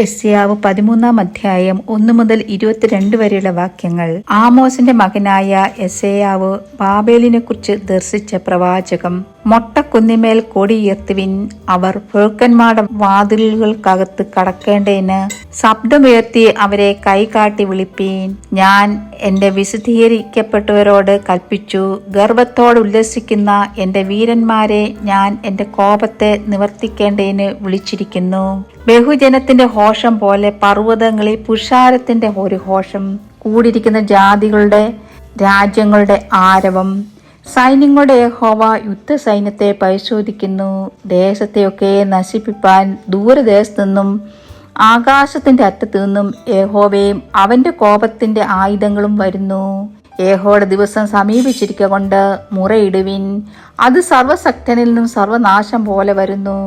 എസ്യാവ് പതിമൂന്നാം അധ്യായം ഒന്നു മുതൽ ഇരുപത്തിരണ്ട് വരെയുള്ള വാക്യങ്ങൾ. ആമോസിന്റെ മകനായ എസയാവ് ബാബേലിനെ കുറിച്ച് ദർശിച്ച പ്രവാചകം. മൊട്ടക്കുന്നിമേൽ കൊടിയുയർത്തുവിൻ അവർ പുഴുക്കന്മാരുടെ വാതിലുകൾക്കകത്ത് കടക്കേണ്ടതിന് ശബ്ദമുയർത്തി അവരെ കൈകാട്ടി വിളിപ്പീൻ. ഞാൻ എന്റെ വിശദീകരിക്കപ്പെട്ടവരോട് കൽപ്പിച്ചു. ഗർവത്തോട് ഉല്ലസിക്കുന്ന എന്റെ വീരന്മാരെ ഞാൻ എന്റെ കോപത്തെ നിവർത്തിക്കേണ്ടതിന് വിളിച്ചിരിക്കുന്നു. ബഹുജനത്തിന്റെ ഹോഷം പോലെ പർവതങ്ങളിൽ പുരുഷാരത്തിന്റെ ഒരു ഹോഷം കൂടിയിരിക്കുന്ന ജാതികളുടെ രാജ്യങ്ങളുടെ ആരവം. സൈന്യങ്ങളുടെ യഹോവ യുദ്ധസൈന്യത്തെ പരിശോധിക്കുന്നു. ദേശത്തെയൊക്കെ നശിപ്പിപ്പാൻ ദൂരദേശത്തു നിന്നും ആകാശത്തിന്റെ അറ്റത്തു നിന്നും യഹോവയും അവന്റെ കോപത്തിന്റെ ആയുധങ്ങളും വരുന്നു. യഹോയുടെ ദിവസം സമീപിച്ചിരിക്ക കൊണ്ട് മുറയിടുവിൻ. അത് സർവശക്തനിൽ നിന്നും സർവനാശം പോലെ വരുന്നു.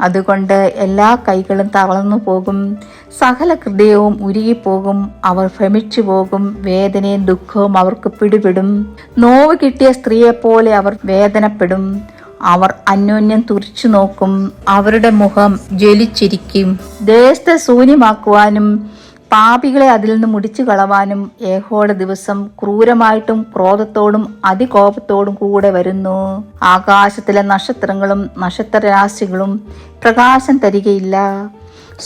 അതുകൊണ്ട് എല്ലാ കൈകളും തളർന്നു പോകും. സകല ഹൃദയവും ഉരുകിപ്പോകും. അവർ ഭ്രമിച്ചു പോകും. വേദനയും ദുഃഖവും അവർക്ക് പിടിപെടും. നോവ് കിട്ടിയ സ്ത്രീയെപ്പോലെ അവർ വേദനപ്പെടും. അവർ അന്യോന്യം തുറിച്ചു നോക്കും. അവരുടെ മുഖം ജ്വലിച്ചിരിക്കും. ദേശത്തെ ശൂന്യമാക്കുവാനും പാപികളെ അതിൽ നിന്ന് മുടിച്ചു കളവാനും ഏഹോടെ ദിവസം ക്രൂരമായിട്ടും ക്രോധത്തോടും അതികോപത്തോടും കൂടെ വരുന്നു. ആകാശത്തിലെ നക്ഷത്രങ്ങളും നക്ഷത്രരാശികളും പ്രകാശം തരികയില്ല.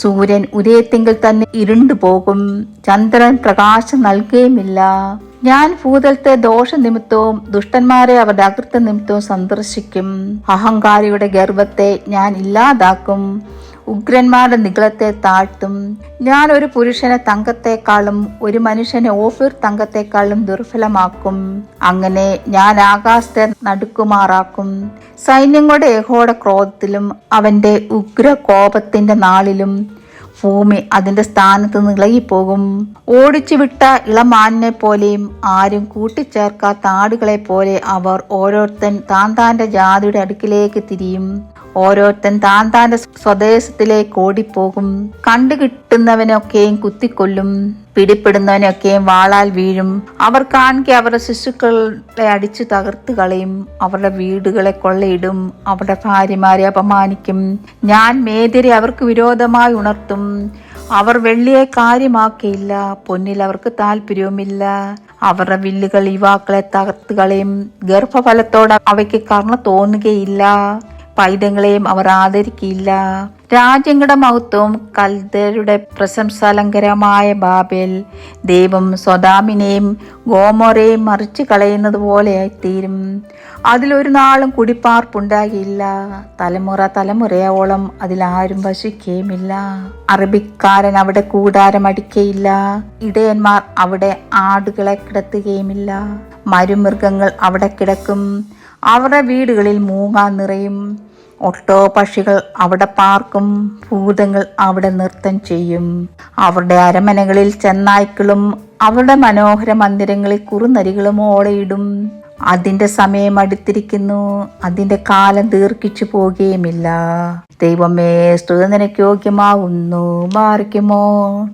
സൂര്യൻ ഉദയത്തെങ്കിൽ തന്നെ ഇരുണ്ടു പോകും. ചന്ദ്രൻ പ്രകാശം നൽകുകയുമില്ല. ഞാൻ ഭൂതലത്തെ ദോഷനിമിത്തവും ദുഷ്ടന്മാരെ അവരുടെ അകൃത്യ നിമിത്തവും സന്ദർശിക്കും. അഹങ്കാരിയുടെ ഗർവത്തെ ഞാൻ ഇല്ലാതാക്കും. ഉഗ്രന്മാരുടെ നികളത്തെ താഴ്ത്തും. ഞാൻ ഒരു പുരുഷനെ തങ്കത്തെക്കാളും ഒരു മനുഷ്യനെ ഓഫീർ തങ്കത്തെക്കാളും ദുർഫലമാക്കും അങ്ങനെ ഞാൻ ആകാശത്തെ നടുക്കുമാറാക്കും. സൈന്യങ്ങളുടെ യഹോയുടെ ക്രോധത്തിലും അവന്റെ ഉഗ്ര കോപത്തിന്റെ നാളിലും ഭൂമി അതിന്റെ സ്ഥാനത്ത് നിളകിപ്പോകും. ഓടിച്ചു വിട്ട ഇളമാനിനെ പോലെയും ആരും കൂട്ടിച്ചേർക്കാത്ത ആടുകളെ പോലെ അവർ ഓരോരുത്തൻ താൻ താന്റെ ജാതിയുടെ അടുക്കിലേക്ക് തിരിയും. ഓരോരുത്തൻ താൻ താന്റെ സ്വദേശത്തിലേക്ക് ഓടിപ്പോകും. കണ്ടു കിട്ടുന്നവനൊക്കെയും കുത്തിക്കൊല്ലും. പിടിപ്പെടുന്നവനൊക്കെയും വാളാൽ വീഴും. അവർ കാണിക്കെ അവരുടെ ശിശുക്കളെ അടിച്ചു തകർത്ത് കളയും. അവരുടെ വീടുകളെ കൊള്ളയിടും. അവരുടെ ഭാര്യമാരെ അപമാനിക്കും. ഞാൻ മേതിരെ അവർക്ക് വിരോധമായി ഉണർത്തും. അവർ വെള്ളിയെ കാര്യമാക്കിയില്ല. പൊന്നിൽ അവർക്ക് താല്പര്യവുമില്ല അവരുടെ വില്ലുകൾ യുവാക്കളെ തകർത്ത് കളയും. ഗർഭഫലത്തോടെ അവയ്ക്ക് കർണ തോന്നുകയില്ല. പൈതങ്ങളെയും അവർ ആദരിക്കില്ല. രാജ്യങ്ങളുടെ മഹത്വവും കൽദരുടെ പ്രശംസാലങ്കരമായ ബാബേൽ. ദൈവം സ്വദാമിനെയും ഗോമോറയും മറിച്ചു കളയുന്നത് പോലെയായിത്തീരും. അതിലൊരു നാളും കുടിപ്പാർപ്പുണ്ടാകില്ല. തലമുറ തലമുറയോളം അതിലാരും വശിക്കുകയുമില്ല അറബിക്കാരൻ അവിടെ കൂടാരം അടിക്കയില്ല. ഇടയന്മാർ അവിടെ ആടുകളെ കിടത്തുകയുമില്ല. മരുമൃഗങ്ങൾ അവിടെ കിടക്കും. അവരുടെ വീടുകളിൽ മൂങ്ങാൻ നിറയും. ഒട്ടോ പക്ഷികൾ അവിടെ പാർക്കും. ഭൂതങ്ങൾ അവിടെ നൃത്തം ചെയ്യും. അവരുടെ അരമനകളിൽ ചെന്നായ്ക്കളും അവരുടെ മനോഹര മന്ദിരങ്ങളിൽ കുറുനരികളും ഓടയിടും. അതിന്റെ സമയം അടുത്തിരിക്കുന്നു. അതിന്റെ കാലം ദീർഘിച്ചു പോകുകയുമില്ല. ദൈവമേ സ്തുത യോഗ്യമാവുന്നു. മാറിക്കുമോ?